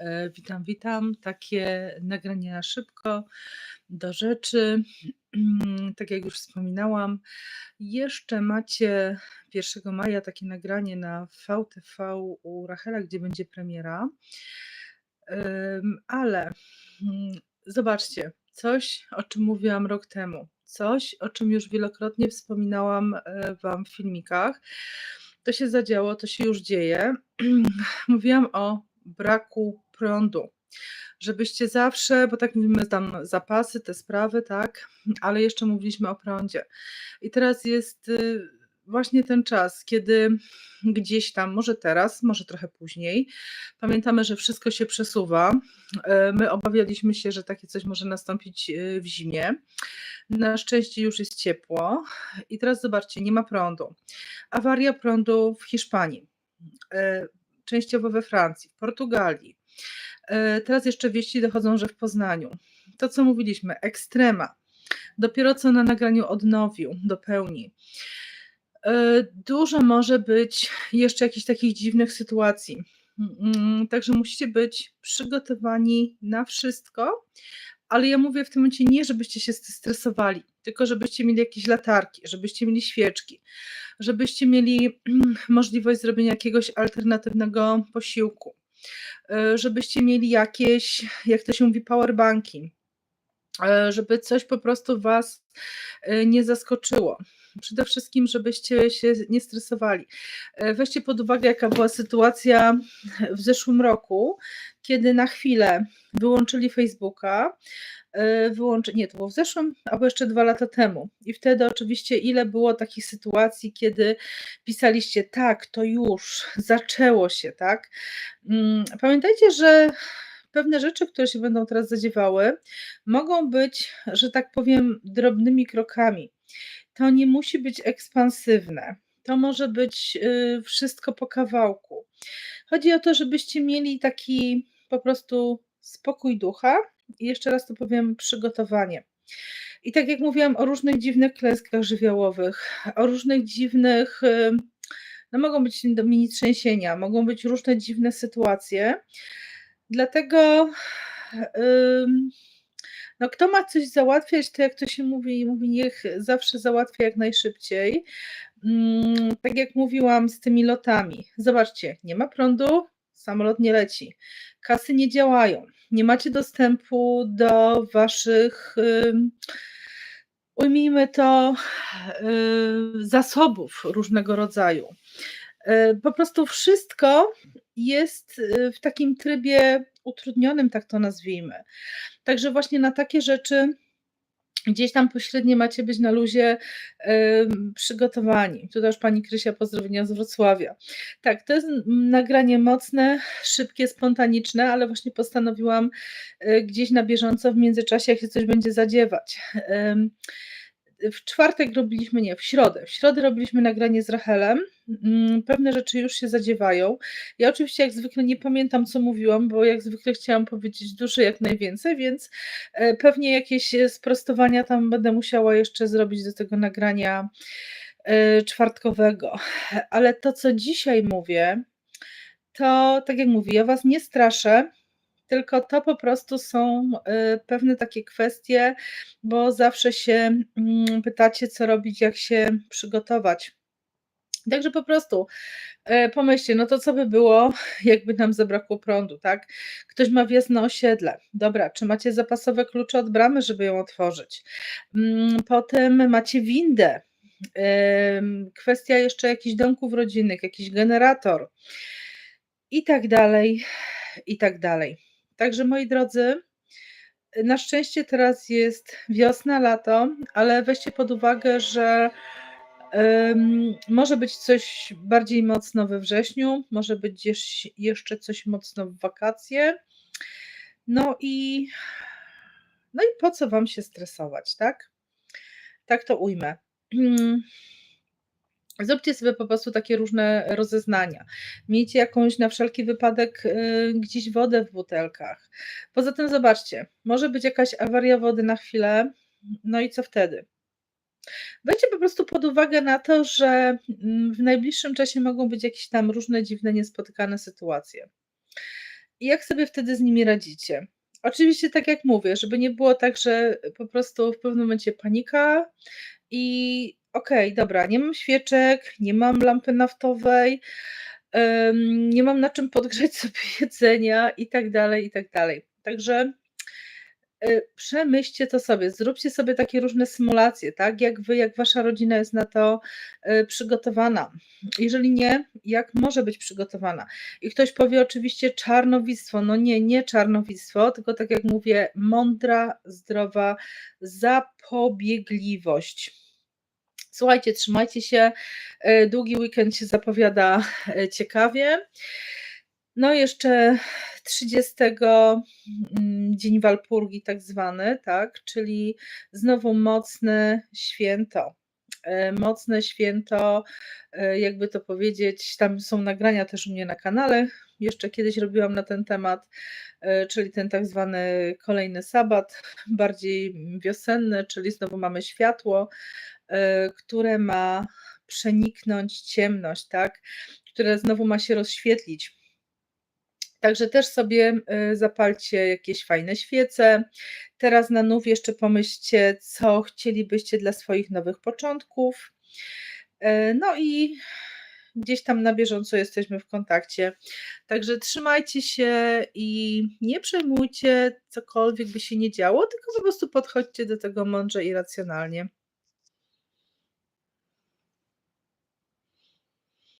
E, witam, witam. Takie nagranie na szybko, do rzeczy. Tak jak już wspominałam, jeszcze macie 1 maja takie nagranie na VTV u Rachela, gdzie będzie premiera. Ale mm, zobaczcie, coś, o czym mówiłam rok temu, coś, o czym już wielokrotnie wspominałam e, Wam w filmikach. To się zadziało, to się już dzieje. Mówiłam o braku prądu. Żebyście zawsze, bo tak mówimy tam zapasy, te sprawy, tak, ale jeszcze mówiliśmy o prądzie. I teraz jest y, właśnie ten czas, kiedy gdzieś tam, może teraz, może trochę później, pamiętamy, że wszystko się przesuwa. E, My obawialiśmy się, że takie coś może nastąpić y, w zimie. Na szczęście już jest ciepło. I teraz zobaczcie, nie ma prądu. Awaria prądu w Hiszpanii, częściowo we Francji, w Portugalii. E, Teraz jeszcze wieści dochodzą, że w Poznaniu. To, co mówiliśmy, ekstrema. Dopiero co na nagraniu odnowił do pełni. E, Dużo może być jeszcze jakichś takich dziwnych sytuacji. Mm, Także musicie być przygotowani na wszystko, ale ja mówię w tym momencie nie, żebyście się stresowali, tylko żebyście mieli jakieś latarki, żebyście mieli świeczki, żebyście mieli możliwość zrobienia jakiegoś alternatywnego posiłku, żebyście mieli jakieś, jak to się mówi, powerbanki, e, żeby coś po prostu Was e, nie zaskoczyło. Przede wszystkim, żebyście się nie stresowali. E, Weźcie pod uwagę, jaka była sytuacja w zeszłym roku, kiedy na chwilę wyłączyli Facebooka, e, wyłączy, nie, to było w zeszłym, albo jeszcze dwa lata temu. I wtedy oczywiście ile było takich sytuacji, kiedy pisaliście, tak, to już zaczęło się, tak. Mm, Pamiętajcie, że pewne rzeczy, które się będą teraz zadziewały, mogą być, że tak powiem, drobnymi krokami. To nie musi być ekspansywne. To może być y, wszystko po kawałku. Chodzi o to, żebyście mieli taki po prostu spokój ducha i jeszcze raz to powiem, przygotowanie. I tak jak mówiłam o różnych dziwnych klęskach żywiołowych, o różnych dziwnych, y, no mogą być mini trzęsienia, mogą być różne dziwne sytuacje. Dlatego ym, no kto ma coś załatwiać, to jak to się mówi, mówi niech zawsze załatwia jak najszybciej. Mm, Tak jak mówiłam z tymi lotami. Zobaczcie, nie ma prądu, samolot nie leci. Kasy nie działają. Nie macie dostępu do waszych, ujmijmy to, y, zasobów różnego rodzaju. Y, Po prostu wszystko jest y, w takim trybie utrudnionym, tak to nazwijmy. Także właśnie na takie rzeczy gdzieś tam pośrednio macie być na luzie przygotowani. Tutaj już pani Krysia pozdrowienia z Wrocławia. Tak, to jest nagranie mocne, szybkie, spontaniczne, ale właśnie postanowiłam y, gdzieś na bieżąco w międzyczasie, jak się coś będzie zadziewać. W czwartek robiliśmy, nie, w środę. W środę robiliśmy nagranie z Rachelem. Mm, Pewne rzeczy już się zadziewają. Ja oczywiście jak zwykle nie pamiętam, co mówiłam, bo jak zwykle chciałam powiedzieć dużo jak najwięcej, więc e, pewnie jakieś e, sprostowania tam będę musiała jeszcze zrobić do tego nagrania e, czwartkowego. Ale to, co dzisiaj mówię, to tak jak mówię, ja Was nie straszę, tylko to po prostu są y, pewne takie kwestie, bo zawsze się mm, pytacie, co robić, jak się przygotować. Także po prostu e, pomyślcie, no to co by było, jakby nam zabrakło prądu, tak? Ktoś ma wjazd na osiedle. Dobra, czy macie zapasowe klucze od bramy, żeby ją otworzyć? Mm, Potem macie windę. Kwestia jeszcze jakichś domków rodzinnych, jakiś generator i tak dalej, i tak dalej. Także moi drodzy, na szczęście teraz jest wiosna, lato, ale weźcie pod uwagę, że em, może być coś bardziej mocno we wrześniu, może być jeszcze coś mocno w wakacje. No i, no i po co Wam się stresować, tak? Tak to ujmę. Zróbcie sobie po prostu takie różne rozeznania. Miejcie jakąś na wszelki wypadek y, gdzieś wodę w butelkach. Poza tym zobaczcie, może być jakaś awaria wody na chwilę, no i co wtedy? Weźcie po prostu pod uwagę na to, że mm, w najbliższym czasie mogą być jakieś tam różne dziwne, niespotykane sytuacje. i jak sobie wtedy z nimi radzicie? Oczywiście, tak jak mówię, żeby nie było tak, że po prostu w pewnym momencie panika i okej, dobra, nie mam świeczek, nie mam lampy naftowej, nie mam na czym podgrzać sobie jedzenia i tak dalej, i tak dalej. Także y, przemyślcie to sobie, zróbcie sobie takie różne symulacje, tak? Jak wy, jak wasza rodzina jest na to y, przygotowana. Jeżeli nie, jak może być przygotowana? I ktoś powie oczywiście czarnowictwo. No nie, nie czarnowictwo, tylko tak jak mówię, mądra, zdrowa zapobiegliwość. Słuchajcie, trzymajcie się. y, Długi weekend się zapowiada y, ciekawie. No, jeszcze 30 mm, dzień Walpurgi, tak zwany, tak, czyli znowu mocne święto. E, Mocne święto, e, jakby to powiedzieć, tam są nagrania też u mnie na kanale. Jeszcze kiedyś robiłam na ten temat, e, czyli ten tak zwany kolejny sabat, bardziej wiosenny, czyli znowu mamy światło, e, które ma przeniknąć ciemność, tak, które znowu ma się rozświetlić. Także też sobie y, zapalcie jakieś fajne świece. Teraz na nów jeszcze pomyślcie, co chcielibyście dla swoich nowych początków. E, No i gdzieś tam na bieżąco jesteśmy w kontakcie. Także trzymajcie się i nie przejmujcie, cokolwiek by się nie działo, tylko po prostu podchodźcie do tego mądrze i racjonalnie.